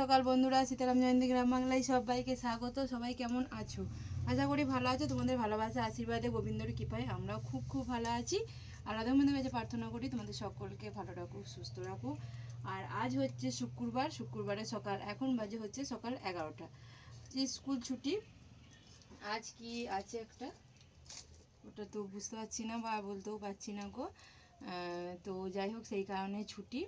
সকাল বন্ধুরা, সীতারাম জয়ন্তী গ্রাম বাংলায় সবাইকে স্বাগত। সবাই কেমন আছো? আশা করি ভালো আছো। তোমাদের ভালোবাসা, আশীর্বাদে, গোবিন্দর কৃপায় আমরাও খুব খুব ভালো আছি। আর রাধার মধ্যে কাছে প্রার্থনা করি, তোমাদের সকলকে ভালো রাখুক সুস্থ রাখুক আর আজ হচ্ছে শুক্রবার শুক্রবারে সকাল, এখন বাজে হচ্ছে সকাল এগারোটা। যে স্কুল ছুটি, আজ কি আছে একটা? ওটা তো বুঝতে পারছি না বা বলতেও পারছি না গো। তো যাই হোক, সেই কারণে ছুটি।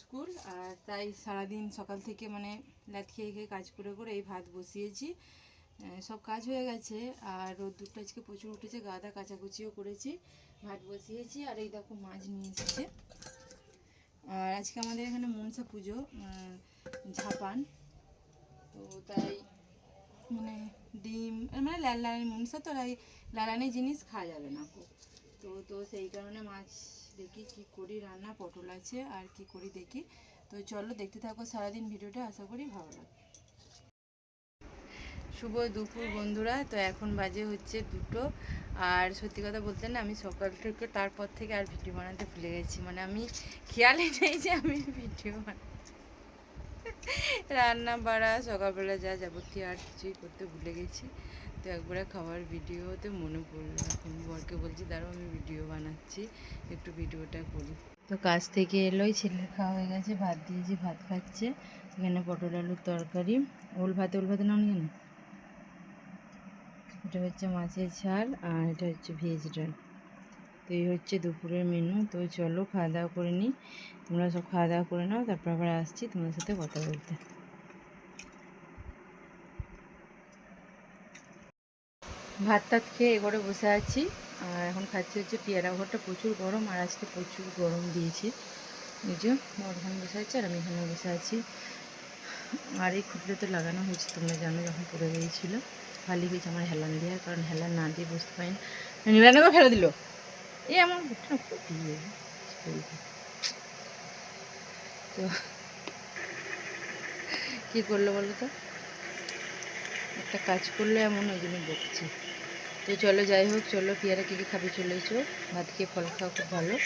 স্কুল, আর তাই সারাদিন সকাল থেকে মানে ল্যাদ খেয়ে খেয়ে কাজ করে করে এই ভাত বসিয়েছি। সব কাজ হয়ে গেছে, আর রোদ্দুরটা আজকে প্রচুর উঠেছে গাদা কাচাকুচিও করেছি, ভাত বসিয়েছি, আর এই দেখো মাছ নিয়ে এসেছে। আর আজকে আমাদের এখানে মনসা পুজো ঝাপান। তো তাই মানে ডিম মানে লাল লাল মনসা তো লালানি জিনিস খাওয়া যাবে না। তো তো সেই কারণে মাছ দেখি কি করি রান্না, পটল আছে আর কি করি দেখি। তো চলো দেখতে থাকো সারাদিন ভিডিওটা, আশা করি ভালো লাগবে। শুভ দুপুর বন্ধুরা, তো এখন বাজে হচ্ছে দুটো। আর সত্যি কথা বলতে না, আমি সকাল থেকে, তারপর থেকে আর ভিডিও বানাতে ভুলে গেছি। মানে আমি খেয়ালই নেই যে আমি ভিডিও বানাই রান্না, বাড়া, সকালবেলা যা যাবতীয় আর কিছুই করতে ভুলে গেছি। তো একবারে খাওয়ার ভিডিওতে মনে পড়ল এখন। বরকে বলছি, দাঁড়াও, আমি ভিডিও বানাচ্ছি, একটু ভিডিওটা করি। তো কাজ থেকে এলোই, ছেলে খাওয়া হয়ে গেছে, ভাত দিয়েছি, ভাত খাচ্ছে, এখানে পটল আলুর তরকারি, ওল ভাতে ওল ভাতে নাও কেন? এটা হচ্ছে মাছের ঝাল আর এটা হচ্ছে ভেজ ডাল। তো এই হচ্ছে দুপুরের মেনু তো চলো খাওয়া দাওয়া করে নিই। তোমরা সব খাওয়া দাওয়া করে নাও, তারপর আবার আসছি তোমার সাথে কথা বলতে। ভাত টাত খেয়ে এ ঘরে বসে আছি। আর এখন খাচ্ছি হচ্ছে পেয়ারা ঘরটা প্রচুর গরম, আর আজকে প্রচুর গরম দিয়েছি। বর ওখানে বসে আছে আর আমি এখানে বসে আছি। আর এই খুঁটলে তো লাগানো হয়েছে, তোমরা জানো যখন পড়ে গিয়েছিল। খালি হয়েছে আমার হেলান দেওয়ার, কারণ হেলান না দিয়ে বসতে পারি না। নিলানে ফেলে দিল। এই আমার ঘরটা না খুব দিয়ে তো, কী করল বলো তো? একটা কাজ করলে এমন ওই জন্য বকছি। তো চলো যাই হোক চলো পিয়ারা কী কী খাবে চলে এসো। ভাত খেয়ে ফল খাওয়া খুব ভালো।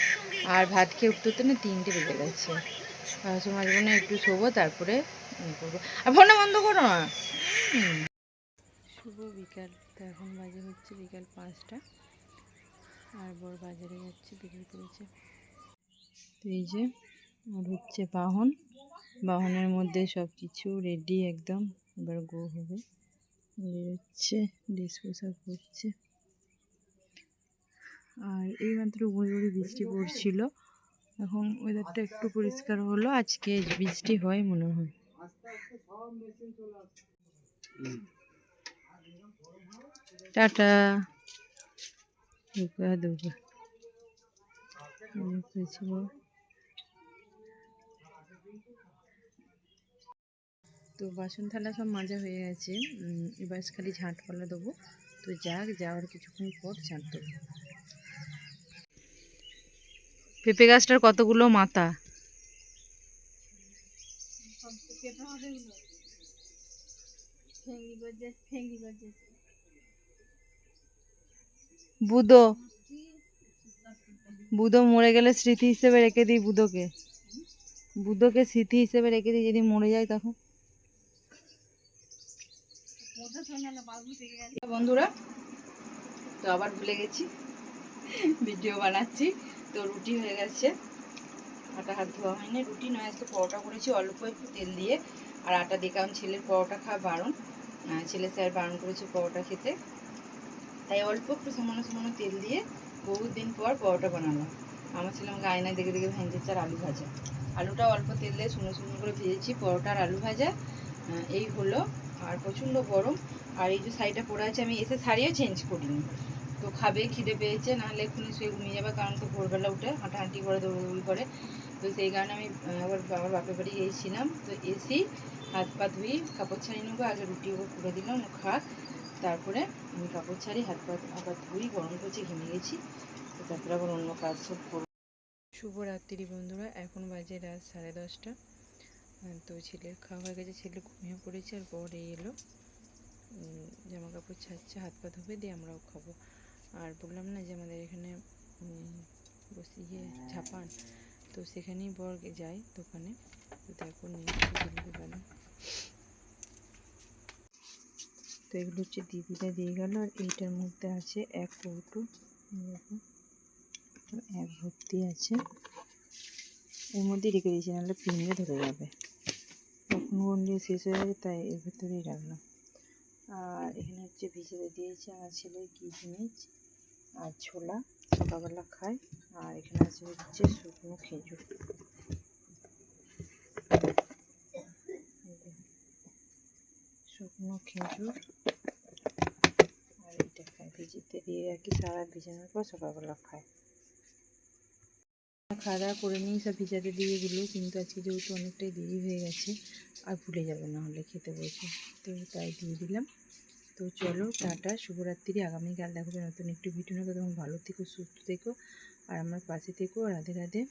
আর ভাত খেয়ে উঠতে উঠতে না তিনটে বেজে গেছে। ভাবছি মাঝে না একটু শোবো তারপরে ইয়ে করব। আর ফোনটা বন্ধ করো না। শুভ বিকাল। তো এখন বাজে হচ্ছে বিকাল পাঁচটা। আর বড় বাজারে যাচ্ছে বিক্রি করেছে। তো এই যে আর হচ্ছে বাহন। বাহনের মধ্যে সব কিছু রেডি একদম। এবার গো হবে। বেরোচ্ছে ড্রেস পোশাক করছে। আর এইমাত্র গুঁড়ি গুঁড়ি বৃষ্টি পড়ছিল। এখন ওয়েদারটা একটু পরিষ্কার হলো, আজকে বৃষ্টি হয় মনে হয়। টাটা। দুর্গা দুর্গা অনেক হয়েছে বল। তো বাসন থালা সব মাজা হয়ে গেছে। এবার খালি ঝাঁট পালা দেবো। তো যাক, যাওয়ার কিছুক্ষণ পর ঝাঁট দেবো। পেঁপে গাছটার কতগুলো মাথা? বুধো বুধো মরে গেলে স্মৃতি হিসেবে রেখে দিই বুধোকে বুধোকে স্মৃতি হিসেবে রেখে দিই, যদি মরে যায় তখন। বন্ধুরা। তো আবার ভুলে গেছি। ভিডিও বানাচ্ছি। তো রুটি হয়ে গেছে। আটা হাত ধোয়া হয়নি। রুটি নয়, আজকে পরোটা করেছি। অল্প একটু তেল দিয়ে। আর আটা দিয়ে, কারণ ছেলের পরোটা খাওয়া বারণ। ছেলে স্যার বারণ করেছে পরোটা খেতে। তাই অল্প একটু সামান্য সামান্য তেল দিয়ে বহুত দিন পর পরোটা বানালাম। আমার ছেলে আমাকে আয়নায় দেখে দেখে ভেঙেছে আর আলু ভাজা। আলুটা অল্প তেল দিয়ে শুকনো শুকনো করে ভেজেছি। পরোটা আর আলু ভাজা এই হলো। আর প্রচণ্ড গরম। আর এই যে শাড়িটা পরে আছে, আমি এসে শাড়িও চেঞ্জ করিনি। তো খাবে, খিদে পেয়েছে, নাহলে এক্ষুনি শুয়ে ঘুমিয়ে যাবে, কারণ তো ভোরবেলা উঠে হাঁটাহাঁটি করে, দৌড়দৌড়ি করে। তো সেই কারণে আমি আবার আমার বাপের বাড়ি গিয়েছিলাম। তো এসি, হাত পা ধুই, কাপড় ছাড়িয়ে নেব আগে রুটি ওকে করে দিলাম, ও খাক। তারপরে আমি কাপড় ছাড়ি, হাত পা আবার ধুই, গরম করছি ঘেমে গেছি। তো তারপরে আবার অন্য কাজ সব করব শুভরাত্রি বন্ধুরা, এখন বাজে রাত সাড়ে দশটা। তো ছেলের খাওয়া হয়ে গেছে, ছেলে ঘুমিয়ে পড়েছে, আর বর এলো। জামা কাপড় ছাড়ছে হাত পা ধুবে দিয়ে আমরাও খাব। আর বললাম না যে আমাদের এখানে উম, বসিয়ে ঝাপান তো সেখানেই বর যায় দোকানে। তো দেখো নিয়ে তো এগুলো হচ্ছে দিদিটা দিয়ে গেল আর এইটার মধ্যে আছে এক কৌটো। এক ভর্তি আছে। এর মধ্যেই রেখে দিয়েছি নাহলে পিঁড়ে ধরে যাবে। শেষ হয়ে যাবে তাই এর ভেতরেই রাখলাম। আর এখানে হচ্ছে ভিজে দিয়েছি আমার ছেলের কিশমিশ আর ছোলা সকালবেলা খায়। আর এখানে আছে হচ্ছে শুকনো খেজুর। শুকনো খেজুর। আর এটা খায় ভিজিতে দিয়ে রাখি সারা ভিজানোর পর সকালবেলা খায়। খাওয়া দাওয়া করে নিই সব ভিজাতে দিয়ে দিল, কিন্তু আজকে যেহেতু অনেকটাই দেরি হয়ে গেছে, আর ভুলে যাবে না হলে খেতে বসে। তো তাই দিয়ে দিলাম। তো চলো, টাটা, শুভরাত্রি। আগামীকাল দেখো নতুন একটু ভিডিও নেব তখন ভালো থেকো, সুস্থ থেকো, আর আমার পাশে থেকো। রাধে রাধে।